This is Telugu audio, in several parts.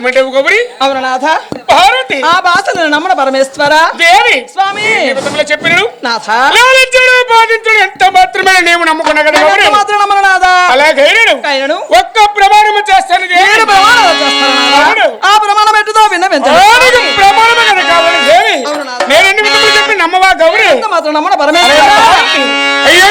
పరమేశ్వర ఏమంటే గౌరి అవును నాథ భారతి. ఆ భాషను నమ్మడ పరమేశ్వర. దేవి. స్వామి. చెప్పినడు నాథ. లాలించుడు బాధించుడు ఎంత మాత్రమే నీవు నమ్ముకున్నా కదా గౌరి? ఎంత మాత్రం నమ్మను నాథ? అలాగే ఆయనను ఒక్క ప్రమాణము చేస్తాను దేవి. నేను ప్రమాణం చేస్తాను. ఆ ప్రమాణం ఎట్టుదో విన్న ఆడికి ప్రమాణమే కదా కావాలి దేవి. నేను ఎన్ని విధములు చెప్పి నమ్మవా గౌరి? ఎంత మాత్రం నమ్మడ పరమేశ్వర. అయ్యో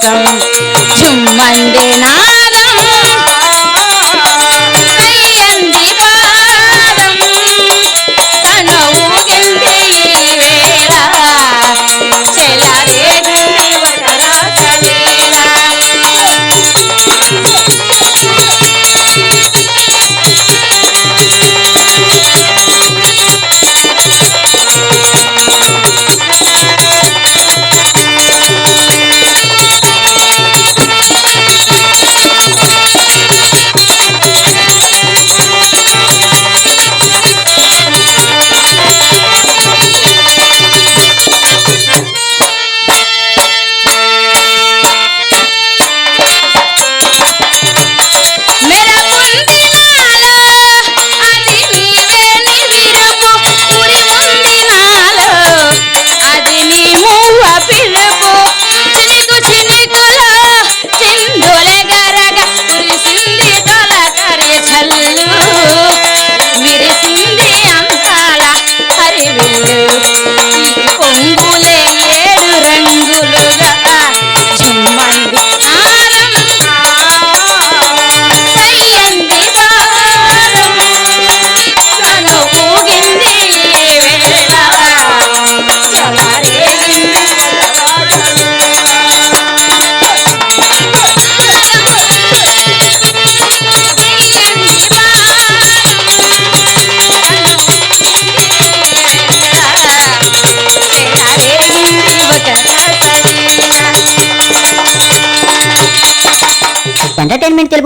Satan